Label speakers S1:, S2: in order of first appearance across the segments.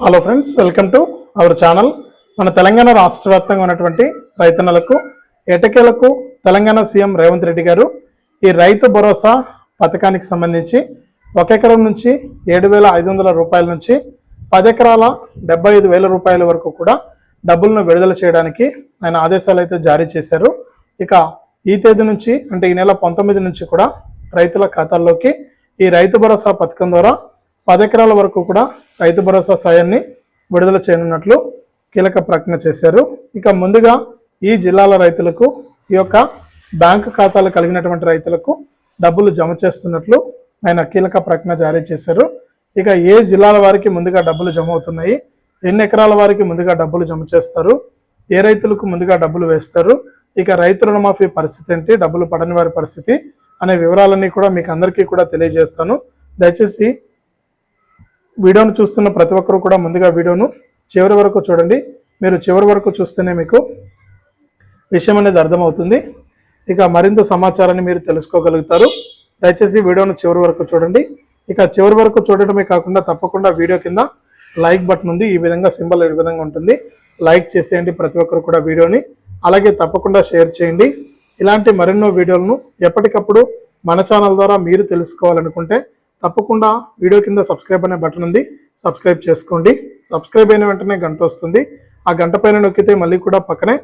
S1: Hello friends welcome to our channel మన తెలంగాణ రాష్ట్ర వ్యాప్తంగా ఉన్నటువంటి రైతన్నలకు ఎటకేలకు తెలంగాణ సీఎం రేవంత్ రెడ్డి గారు ఈ రైతు భరోసా పథకానికి సంబంధించి ఒక ఎకరం నుంచి ఏడు వేల ఐదు వందల రూపాయల నుంచి పది ఎకరాల డెబ్బై ఐదు వేల రూపాయల వరకు కూడా డబ్బులను విడుదల చేయడానికి ఆయన ఆదేశాలు అయితే జారీ చేశారు. ఇక ఈ తేదీ నుంచి అంటే ఈ నెల పంతొమ్మిది నుంచి కూడా రైతుల ఖాతాల్లోకి ఈ రైతు భరోసా పథకం ద్వారా పది ఎకరాల వరకు కూడా రైతు భరోసా సాయాన్ని విడుదల చేయనున్నట్లు కీలక ప్రకటన చేశారు. ఇక ముందుగా ఈ జిల్లాల రైతులకు ఈ యొక్క బ్యాంకు ఖాతాలు కలిగినటువంటి రైతులకు డబ్బులు జమ చేస్తున్నట్లు ఆయన కీలక ప్రకటన జారీ చేశారు. ఇక ఏ జిల్లాల వారికి ముందుగా డబ్బులు జమ అవుతున్నాయి? ఎన్ని ఎకరాల వారికి ముందుగా డబ్బులు జమ చేస్తారు? ఏ రైతులకు ముందుగా డబ్బులు వేస్తారు? ఇక రైతు రుణమాఫీ పరిస్థితి ఏంటి? డబ్బులు పడని వారి పరిస్థితి అనే వివరాలన్నీ కూడా మీకు అందరికీ కూడా తెలియజేస్తాను. దయచేసి వీడియోను చూస్తున్న ప్రతి ఒక్కరూ కూడా ముందుగా వీడియోను చివరి వరకు చూడండి. మీరు చివరి వరకు చూస్తేనే మీకు విషయం అనేది అర్థమవుతుంది. ఇక మరింత సమాచారాన్ని మీరు తెలుసుకోగలుగుతారు. దయచేసి వీడియోను చివరి వరకు చూడండి. ఇక చివరి వరకు చూడటమే కాకుండా తప్పకుండా వీడియో కింద లైక్ బటన్ ఉంది. ఈ విధంగా సింబల్ ఈ విధంగా ఉంటుంది. లైక్ చేసేయండి ప్రతి ఒక్కరు కూడా వీడియోని. అలాగే తప్పకుండా షేర్ చేయండి. ఇలాంటి మరెన్నో వీడియోలను ఎప్పటికప్పుడు మన ఛానల్ ద్వారా మీరు తెలుసుకోవాలనుకుంటే తప్పకుండా వీడియో కింద సబ్స్క్రైబ్ అనే బటన్ ఉంది. సబ్స్క్రైబ్ చేసుకోండి. సబ్స్క్రైబ్ అయిన వెంటనే గంట వస్తుంది. ఆ గంట పైన నొక్కితే మళ్ళీ కూడా పక్కనే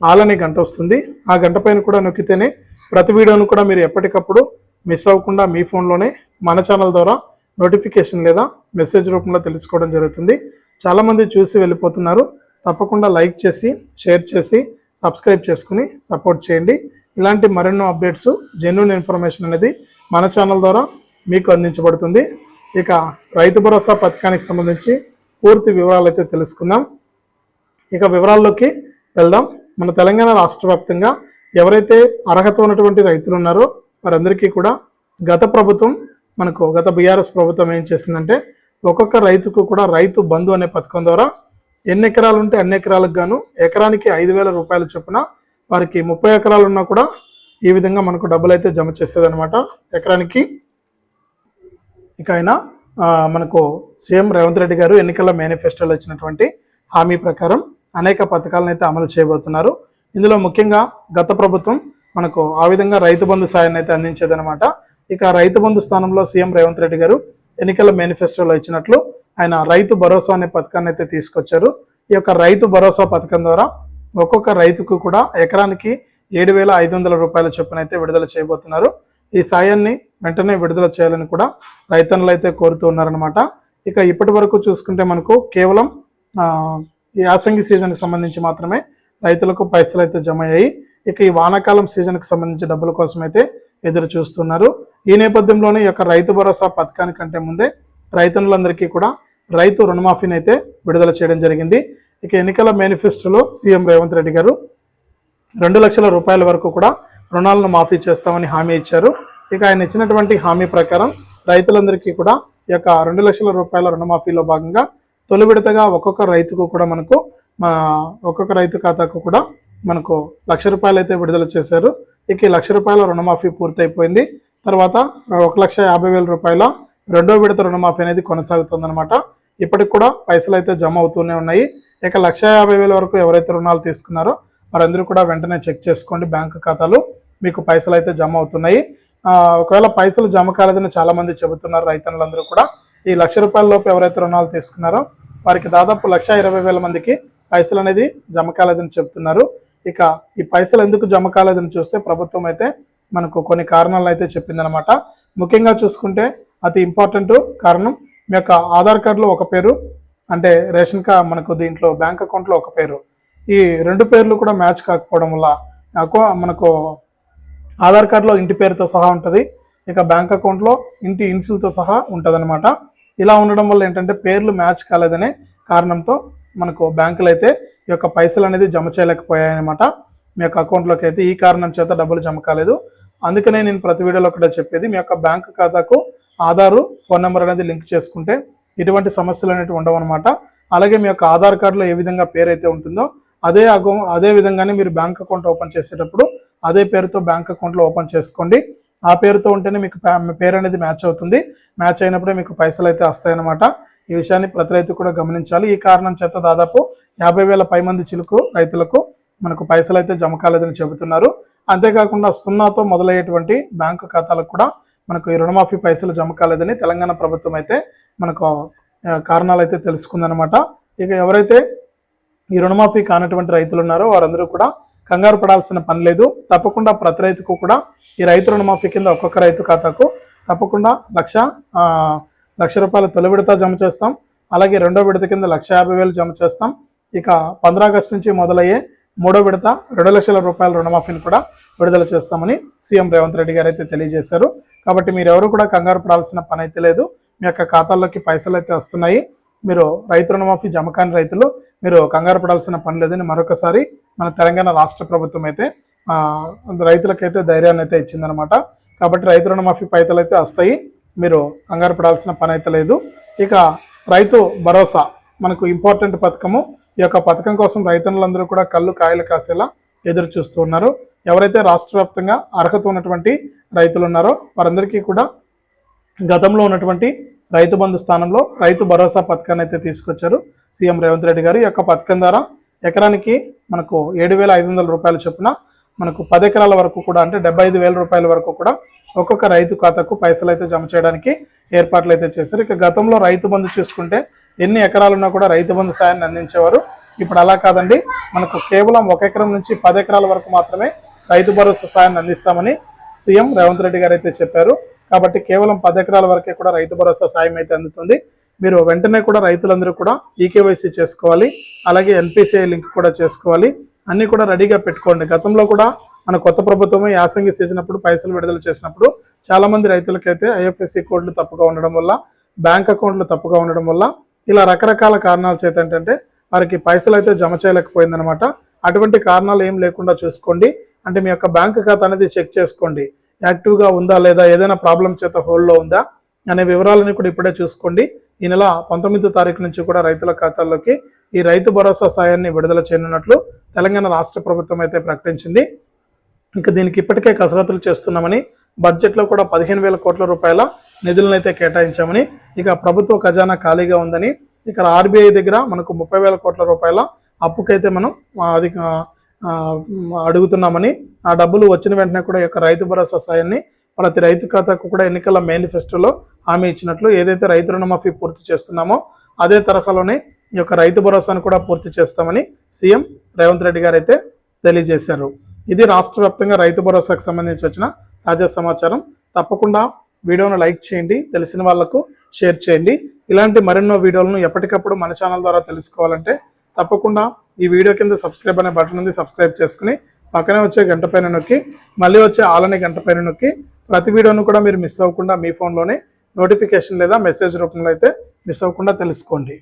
S1: ఆల్ అనే గంట వస్తుంది. ఆ గంట పైన కూడా నొక్కితేనే ప్రతి వీడియోను కూడా మీరు ఎప్పటికప్పుడు మిస్ అవ్వకుండా మీ ఫోన్లోనే మన ఛానల్ ద్వారా నోటిఫికేషన్ లేదా మెసేజ్ రూపంలో తెలుసుకోవడం జరుగుతుంది. చాలామంది చూసి వెళ్ళిపోతున్నారు. తప్పకుండా లైక్ చేసి షేర్ చేసి సబ్స్క్రైబ్ చేసుకుని సపోర్ట్ చేయండి. ఇలాంటి మరెన్నో అప్డేట్స్ జెన్యున్ ఇన్ఫర్మేషన్ అనేది మన ఛానల్ ద్వారా మీకు అందించబడుతుంది. ఇక రైతు భరోసా పథకానికి సంబంధించి పూర్తి వివరాలు అయితే తెలుసుకుందాం. ఇక వివరాల్లోకి వెళ్దాం. మన తెలంగాణ రాష్ట్ర వ్యాప్తంగా ఎవరైతే అర్హత ఉన్నటువంటి రైతులు ఉన్నారో వారందరికీ కూడా గత ప్రభుత్వం మనకు గత బీఆర్ఎస్ ప్రభుత్వం ఏం చేసిందంటే ఒక్కొక్క రైతుకు కూడా రైతు బంధు అనే పథకం ద్వారా ఎన్ని ఎకరాలు ఉంటే అన్ని ఎకరాలకు గాను ఎకరానికి ఐదు వేల రూపాయల చొప్పున వారికి ముప్పై ఎకరాలు ఉన్నా కూడా ఈ విధంగా మనకు డబ్బులు అయితే జమ చేసేదనమాట ఎకరానికి ఇక ఆయన మనకు సీఎం రేవంత్ రెడ్డి గారు ఎన్నికల మేనిఫెస్టోలో ఇచ్చినటువంటి హామీ ప్రకారం అనేక పథకాలను అయితే అమలు చేయబోతున్నారు. ఇందులో ముఖ్యంగా గత ప్రభుత్వం మనకు ఆ విధంగా రైతు బంధు సాయాన్ని అయితే అందించేదనమాట ఇక రైతు బంధు స్థానంలో సీఎం రేవంత్ రెడ్డి గారు ఎన్నికల మేనిఫెస్టోలో ఇచ్చినట్లు ఆయన రైతు భరోసా అనే పథకాన్ని అయితే తీసుకొచ్చారు. ఈ యొక్క రైతు భరోసా పథకం ద్వారా ఒక్కొక్క రైతుకు కూడా ఎకరానికి ఏడు వేల ఐదు వందల రూపాయల చొప్పున అయితే విడుదల చేయబోతున్నారు. ఈ సాయాన్ని వెంటనే విడుదల చేయాలని కూడా రైతన్నులు అయితే కోరుతూ ఉన్నారనమాట ఇక ఇప్పటి వరకు చూసుకుంటే మనకు కేవలం ఈ యాసంగి సీజన్కి సంబంధించి మాత్రమే రైతులకు పైసలు అయితే జమ అయ్యాయి. ఇక ఈ వానాకాలం సీజన్కి సంబంధించి డబ్బుల కోసం అయితే ఎదురు చూస్తున్నారు. ఈ నేపథ్యంలోనే ఈ యొక్క రైతు భరోసా పథకానికంటే ముందే రైతన్నులందరికీ కూడా రైతు రుణమాఫీని అయితే విడుదల చేయడం జరిగింది. ఇక ఎన్నికల మేనిఫెస్టోలో సీఎం రేవంత్ రెడ్డి గారు రెండు లక్షల రూపాయల వరకు కూడా రుణాలను మాఫీ చేస్తామని హామీ ఇచ్చారు. ఇక ఆయన ఇచ్చినటువంటి హామీ ప్రకారం రైతులందరికీ కూడా ఈ యొక్క రెండు లక్షల రూపాయల రుణమాఫీలో భాగంగా తొలి విడతగా ఒక్కొక్క రైతుకు కూడా మనకు మా ఒక్కొక్క రైతు ఖాతాకు కూడా మనకు లక్ష రూపాయలు అయితే విడుదల చేశారు. ఇక ఈ లక్ష రూపాయల రుణమాఫీ పూర్తయిపోయింది. తర్వాత ఒక లక్ష యాభై వేల రూపాయల రెండో విడత రుణమాఫీ అనేది కొనసాగుతుందన్నమాట. ఇప్పటికి కూడా పైసలు అయితే జమ అవుతూనే ఉన్నాయి. ఇక లక్ష యాభై వేల వరకు ఎవరైతే రుణాలు తీసుకున్నారో వారందరూ కూడా వెంటనే చెక్ చేసుకోండి. బ్యాంకు ఖాతాలు మీకు పైసలు అయితే జమ అవుతున్నాయి. ఒకవేళ పైసలు జమ కాలేదని చాలా మంది చెబుతున్నారు రైతన్నులందరూ కూడా. ఈ లక్ష రూపాయల లోపు ఎవరైతే రుణాలు తీసుకున్నారో వారికి దాదాపు లక్ష ఇరవై వేల మందికి పైసలు అనేది జమ కాలేదని చెప్తున్నారు. ఇక ఈ పైసలు ఎందుకు జమ కాలేదని చూస్తే ప్రభుత్వం అయితే మనకు కొన్ని కారణాలు అయితే చెప్పిందనమాట ముఖ్యంగా చూసుకుంటే అతి ఇంపార్టెంట్ కారణం మీ యొక్క ఆధార్ కార్డులో ఒక పేరు అంటే రేషన్ కా మనకు దీంట్లో బ్యాంక్ అకౌంట్లో ఒక పేరు. ఈ రెండు పేర్లు కూడా మ్యాచ్ కాకపోవడం వల్ల నాకు మనకు ఆధార్ కార్డులో ఇంటి పేరుతో సహా ఉంటుంది. ఇక బ్యాంక్ అకౌంట్లో ఇంటి ఇన్సులతో సహా ఉంటుందన్నమాట. ఇలా ఉండడం వల్ల ఏంటంటే పేర్లు మ్యాచ్ కాలేదనే కారణంతో మనకు బ్యాంకులు అయితే ఈ యొక్క పైసలు అనేది జమ చేయలేకపోయాయన్నమాట. మీ యొక్క అకౌంట్లోకి అయితే ఈ కారణం చేత డబ్బులు జమ కాలేదు. అందుకనే నేను ప్రతి వీడియోలో కూడా చెప్పేది మీ యొక్క బ్యాంక్ ఖాతాకు ఆధారు ఫోన్ నెంబర్ అనేది లింక్ చేసుకుంటే ఇటువంటి సమస్యలు అనేవి ఉండవు అనమాట అలాగే మీ యొక్క ఆధార్ కార్డులో ఏ విధంగా పేరు అయితే ఉంటుందో అదే అకౌ అదే విధంగానే మీరు బ్యాంక్ అకౌంట్ ఓపెన్ చేసేటప్పుడు అదే పేరుతో బ్యాంక్ అకౌంట్లో ఓపెన్ చేసుకోండి. ఆ పేరుతో ఉంటేనే మీకు పేరు అనేది మ్యాచ్ అవుతుంది. మ్యాచ్ అయినప్పుడే మీకు పైసలు అయితే వస్తాయన్నమాట. ఈ విషయాన్ని ప్రతి రైతు కూడా గమనించాలి. ఈ కారణం చేత దాదాపు యాభై వేల పై మంది చిలుకు రైతులకు మనకు పైసలు అయితే జమ కాలేదని చెబుతున్నారు. అంతేకాకుండా సున్నాతో మొదలయ్యేటువంటి బ్యాంకు ఖాతాలకు కూడా మనకు ఈ రుణమాఫీ పైసలు జమ కాలేదని తెలంగాణ ప్రభుత్వం అయితే మనకు కారణాలు అయితే తెలుసుకుందనమాట ఇక ఎవరైతే ఈ రుణమాఫీ కానటువంటి రైతులు ఉన్నారో వారందరూ కూడా కంగారు పడాల్సిన పని లేదు. తప్పకుండా ప్రతి రైతుకు కూడా ఈ రైతు రుణమాఫీ కింద ఒక్కొక్క రైతు ఖాతాకు తప్పకుండా లక్ష లక్ష రూపాయల తొలి విడత జమ చేస్తాం. అలాగే రెండో విడత కింద లక్ష యాభై వేలు జమ చేస్తాం. ఇక పంద్రా ఆగస్టు నుంచి మొదలయ్యే మూడో విడత రెండు లక్షల రూపాయల రుణమాఫీని కూడా విడుదల చేస్తామని సీఎం రేవంత్ రెడ్డి గారు అయితే తెలియజేశారు. కాబట్టి మీరు ఎవరు కూడా కంగారు పడాల్సిన పని అయితే లేదు. మీ యొక్క ఖాతాల్లోకి పైసలు అయితే వస్తున్నాయి. మీరు రైతు రుణమాఫీ జమ కాని రైతులు మీరు కంగారు పడాల్సిన పని లేదని మరొకసారి మన తెలంగాణ రాష్ట్ర ప్రభుత్వం అయితే రైతులకైతే ధైర్యాన్ని అయితే ఇచ్చిందనమాట కాబట్టి రైతు రుణమాఫీ పైతలు అయితే వస్తాయి. మీరు కంగారు పడాల్సిన పని అయితే లేదు. ఇక రైతు భరోసా మనకు ఇంపార్టెంట్ పథకము. ఈ యొక్క పథకం కోసం రైతులందరూ కూడా కళ్ళు కాయలు కాసేలా ఎదురు చూస్తూ ఉన్నారు. ఎవరైతే రాష్ట్ర వ్యాప్తంగా అర్హత ఉన్నటువంటి రైతులు ఉన్నారో వారందరికీ కూడా గతంలో ఉన్నటువంటి రైతు బంధు స్థానంలో రైతు భరోసా పథకాన్ని అయితే తీసుకొచ్చారు సీఎం రేవంత్ రెడ్డి గారు. ఈ యొక్క పథకం ద్వారా ఎకరానికి మనకు ఏడు వేల ఐదు వందల రూపాయల చొప్పున మనకు పది ఎకరాల వరకు కూడా అంటే డెబ్బై ఐదు వేల రూపాయల వరకు కూడా ఒక్కొక్క రైతు ఖాతాకు పైసలు అయితే జమ చేయడానికి ఏర్పాట్లు అయితే చేశారు. ఇక గతంలో రైతు బంధు చూసుకుంటే ఎన్ని ఎకరాలున్నా కూడా రైతు బంధు సాయాన్ని అందించేవారు. ఇప్పుడు అలా కాదండి. మనకు కేవలం ఒక ఎకరం నుంచి పది ఎకరాల వరకు మాత్రమే రైతు భరోసా సాయాన్ని అందిస్తామని సీఎం రేవంత్ రెడ్డి గారు అయితే చెప్పారు. కాబట్టి కేవలం పది ఎకరాల వరకే కూడా రైతు భరోసా సాయం అయితే అందుతుంది. మీరు వెంటనే కూడా రైతులందరూ కూడా ఈకేవైసీ చేసుకోవాలి. అలాగే ఎన్పిసిఐ లింక్ కూడా చేసుకోవాలి. అన్నీ కూడా రెడీగా పెట్టుకోండి. గతంలో కూడా మన కొత్త ప్రభుత్వమే యాసంగి చేసినప్పుడు పైసలు విడుదల చేసినప్పుడు చాలామంది రైతులకైతే ఐఎఫ్ఎస్సి కోడ్లు తప్పుగా ఉండడం వల్ల బ్యాంక్ అకౌంట్లు తప్పుగా ఉండడం వల్ల ఇలా రకరకాల కారణాల చేత ఏంటంటే వారికి పైసలు అయితే జమ చేయలేకపోయిందనమాట అటువంటి కారణాలు ఏం లేకుండా చూసుకోండి. అంటే మీ యొక్క బ్యాంక్ ఖాతా అనేది చెక్ చేసుకోండి. యాక్టివ్గా ఉందా లేదా ఏదైనా ప్రాబ్లం చేత హోల్డ్లో ఉందా అనే వివరాలని కూడా ఇప్పుడే చూసుకోండి. ఈ నెల పంతొమ్మిదో తారీఖు నుంచి కూడా రైతుల ఖాతాల్లోకి ఈ రైతు భరోసా సాయాన్ని విడుదల చేయనున్నట్లు తెలంగాణ రాష్ట్ర ప్రభుత్వం అయితే ప్రకటించింది. ఇంకా దీనికి ఇప్పటికే కసరత్తులు చేస్తున్నామని బడ్జెట్లో కూడా పదిహేను వేల కోట్ల రూపాయల నిధులనైతే కేటాయించామని ఇక ప్రభుత్వ ఖజానా ఖాళీగా ఉందని ఇక్కడ ఆర్బీఐ దగ్గర మనకు ముప్పై వేల కోట్ల రూపాయల అప్పుకైతే మనం అది అడుగుతున్నామని ఆ డబ్బులు వచ్చిన వెంటనే కూడా ఈ యొక్క రైతు భరోసా సాయాన్ని ప్రతి రైతు ఖాతాకు కూడా ఎన్నికల మేనిఫెస్టోలో హామీ ఇచ్చినట్లు ఏదైతే రైతు రుణమాఫీ పూర్తి చేస్తున్నామో అదే తరహాలోనే ఈ యొక్క రైతు భరోసాను కూడా పూర్తి చేస్తామని సీఎం రేవంత్ రెడ్డి గారు అయితే తెలియజేశారు. ఇది రాష్ట్ర వ్యాప్తంగా రైతు భరోసాకు సంబంధించి వచ్చిన తాజా సమాచారం. తప్పకుండా వీడియోను లైక్ చేయండి తెలిసిన వాళ్ళకు షేర్ చేయండి. ఇలాంటి మరెన్నో వీడియోలను ఎప్పటికప్పుడు మన ఛానల్ ద్వారా తెలుసుకోవాలంటే తప్పకుండా ఈ వీడియో కింద సబ్స్క్రైబ్ అనే బటన్ ఉంది సబ్స్క్రైబ్ చేసుకుని పక్కనే వచ్చే గంట పైన నొక్కి మళ్ళీ వచ్చే ఆలనే గంట పైన నొక్కి ప్రతి వీడియోను కూడా మీరు మిస్ అవ్వకుండా మీ ఫోన్లోనే నోటిఫికేషన్ లేదా మెసేజ్ రూపంలో అయితే మిస్ అవ్వకుండా తెలుసుకోండి.